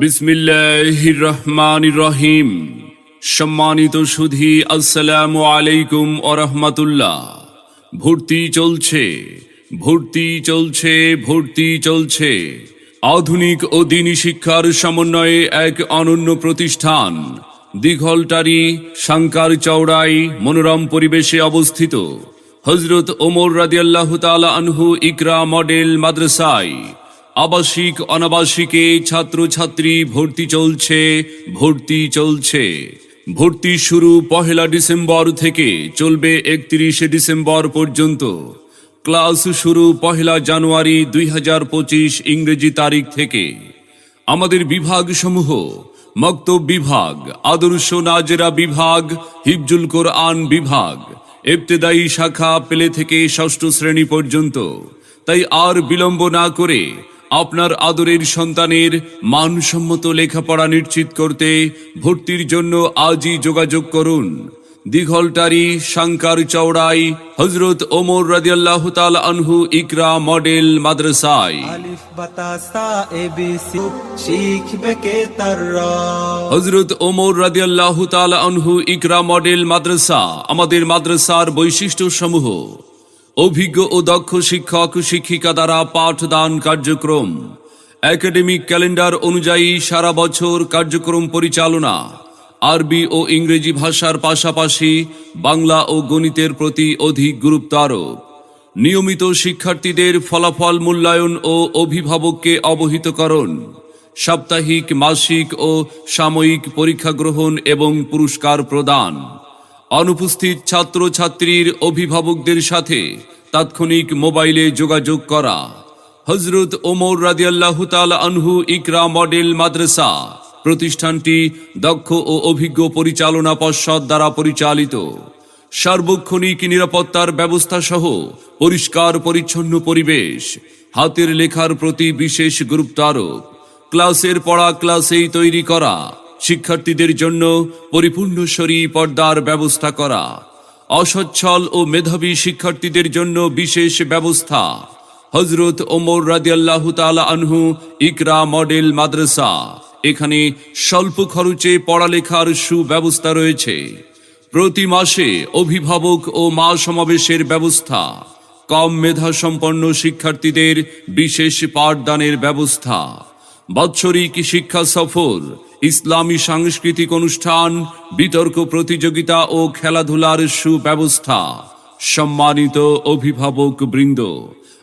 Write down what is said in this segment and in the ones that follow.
বিসমিল্লাহির রহমান রহিম সম্মানিত সুধী, আসসালামু আলাইকুম ওরহমাতুল্লাহ ভর্তি চলছে ভর্তি চলছে ভর্তি চলছে। আধুনিক ও দিনী শিক্ষার সমন্বয়ে এক অনন্য প্রতিষ্ঠান, দিঘলটারি, সাংকার চওড়াই, মনোরম পরিবেশে অবস্থিত। হজরত ওমর রাদিয়াল্লাহু তাআলা আনহু ইকরা মডেল মাদ্রাসায় আবাসিক, অনাবাসিকে ছাত্রছাত্রী ভর্তি চলছে ভর্তি চলছে। ভর্তি শুরু পহেলা ডিসেম্বর থেকে চলবে একত্রিশে ডিসেম্বর পর্যন্ত। ক্লাস শুরু পহেলা জানুয়ারি দুই হাজার পঁচিশ ইংরেজি তারিখ থেকে। আমাদের বিভাগসমূহ, মক্তব বিভাগ, আদর্শ নাজেরা বিভাগ, হিফজুল কোরআন বিভাগ, ইবতেদায়ী শাখা পেলে থেকে ষষ্ঠ শ্রেণি পর্যন্ত। তাই আর বিলম্ব না করে আপনার আদরের সন্তানের মানসম্মত লেখাপড়া নিশ্চিত করতে ভর্তির জন্য আজই যোগাযোগ করুন। দিঘলটারি সাংকার চৌড়াই হজরত ওমর রাদিয়াল্লাহ তাল আনহু ইকরা মডেল মাদ্রাসায়। হজরত ওমর রাদিয়াল্লাহ তাল আনহু ইকরা মডেল মাদ্রাসা আমাদের মাদ্রাসার বৈশিষ্ট্য সমূহ অভিজ্ঞ ও দক্ষ শিক্ষক, শিক্ষিকা দ্বারা পাঠদান কার্যক্রম। একাডেমিক ক্যালেন্ডার অনুযায়ী সারা বছর কার্যক্রম পরিচালনা। আরবি ও ইংরেজি ভাষার পাশাপাশি বাংলা ও গণিতের প্রতি অধিক গুরুত্ব আরোপ। নিয়মিত শিক্ষার্থীদের ফলাফল মূল্যায়ন ও অভিভাবককে অবহিতকরণ। সাপ্তাহিক, মাসিক ও সাময়িক পরীক্ষা গ্রহণ এবং পুরস্কার প্রদান। অনুপস্থিত ছাত্রছাত্রীর অভিভাবকদের সাথে তাৎক্ষণিক মোবাইলে যোগাযোগ করা। হজরত ওমর রাদিয়াল্লাহু তাআলা আনহু ইকরা মডেল মাদ্রাসা প্রতিষ্ঠানটি দক্ষ ও অভিজ্ঞ পরিচালনা পর্ষদ দ্বারা পরিচালিত। সার্বক্ষণিক নিরাপত্তার ব্যবস্থা সহ পরিষ্কার পরিচ্ছন্ন পরিবেশ, হাতের লেখার প্রতি বিশেষ গুরুত্ব আরোপ ক্লাসের পড়া ক্লাসেই তৈরি করা শিক্ষার্থীদের জন্য পরিপূর্ণ শরী পর্দার ব্যবস্থা করা। অসচ্ছল ও মেধাবী শিক্ষার্থীদের জন্য বিশেষ ব্যবস্থা। হজরত ওমর রাদিয়াল্লাহু তাআলা আনহু ইকরা মডেল মাদ্রাসা। এখানে স্বল্প খরচে পড়ালেখার সুব্যবস্থা রয়েছে। প্রতি মাসে অভিভাবক ও মা সমাবেশের ব্যবস্থা। কম মেধা সম্পন্ন শিক্ষার্থীদের বিশেষ পাঠদানের ব্যবস্থা। বাৎসরিক শিক্ষা সফর ইসলামী সাংস্কৃতিক অনুষ্ঠান, বিতর্ক প্রতিযোগিতা ও খেলাধুলার সুব্যবস্থা। সম্মানিত অভিভাবক বৃন্দ,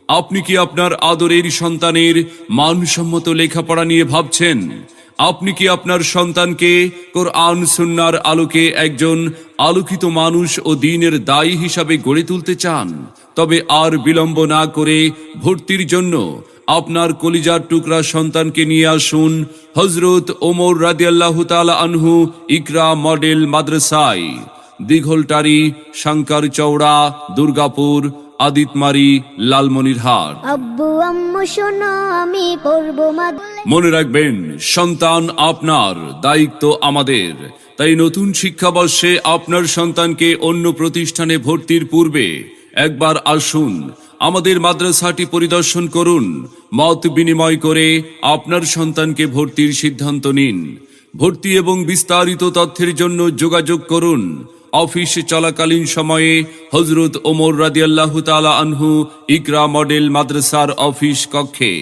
আপনি কি আপনার আদরের সন্তানের মানসম্মত লেখাপড়া নিয়ে ভাবছেন? আপনি কি আপনার সন্তানকে কোরআন সুন্নার আলোকে একজন আলোকিত মানুষ ও দিনের দায়ী হিসাবে গড়ে তুলতে চান? তবে আর বিলম্ব না করে ভর্তির জন্য আপনার কলিজার টুকরা সন্তানকে নিয়ে আসুন হজরত ওমর রাদিয়াল্লাহু তাআলা আনহু ইকরা মডেল মাদ্রাসায়। দিঘলটারি শঙ্কর চৌড়া দুর্গাপুর আদিতমারি লালমনিরহাট। আব্বু আম্মু শোনো আমি পড়ব মনে রাখবেন সন্তান আপনার দায়িত্ব আমাদের। তাই নতুন শিক্ষাবর্ষে আপনার সন্তানকে অন্য প্রতিষ্ঠানে ভর্তির পূর্বে একবার আসুন, আমাদের মাদ্রাসাটি পরিদর্শন করুন, মত বিনিময় করে আপনার সন্তানকে ভর্তির সিদ্ধান্ত নিন। ভর্তি এবং বিস্তারিত তথ্যের জন্য যোগাযোগ করুন। অফিস চলাকালীন সময়ে হজরত ওমর রাদিয়াল্লাহু তালা আনহু ইকরা মডেল মাদ্রাসার অফিস কক্ষে।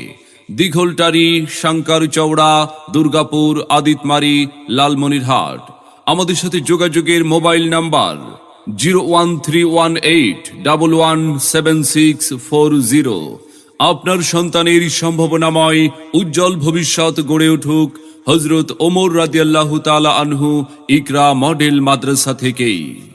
দিঘলটারি শঙ্কর চৌড়া দুর্গাপুর, আদিতমারি, লালমনিরহাট। আমাদের সাথে যোগাযোগের mobile number zero one three one eight double one seven six four zero. আপনার সন্তানের সম্ভাবনাময় উজ্জ্বল ভবিষ্যৎ গড়ে উঠুক হজরত ওমর রাজিয়াল্লাহ তালা আনহু ইকরা মডেল মাদ্রাসা থেকেই।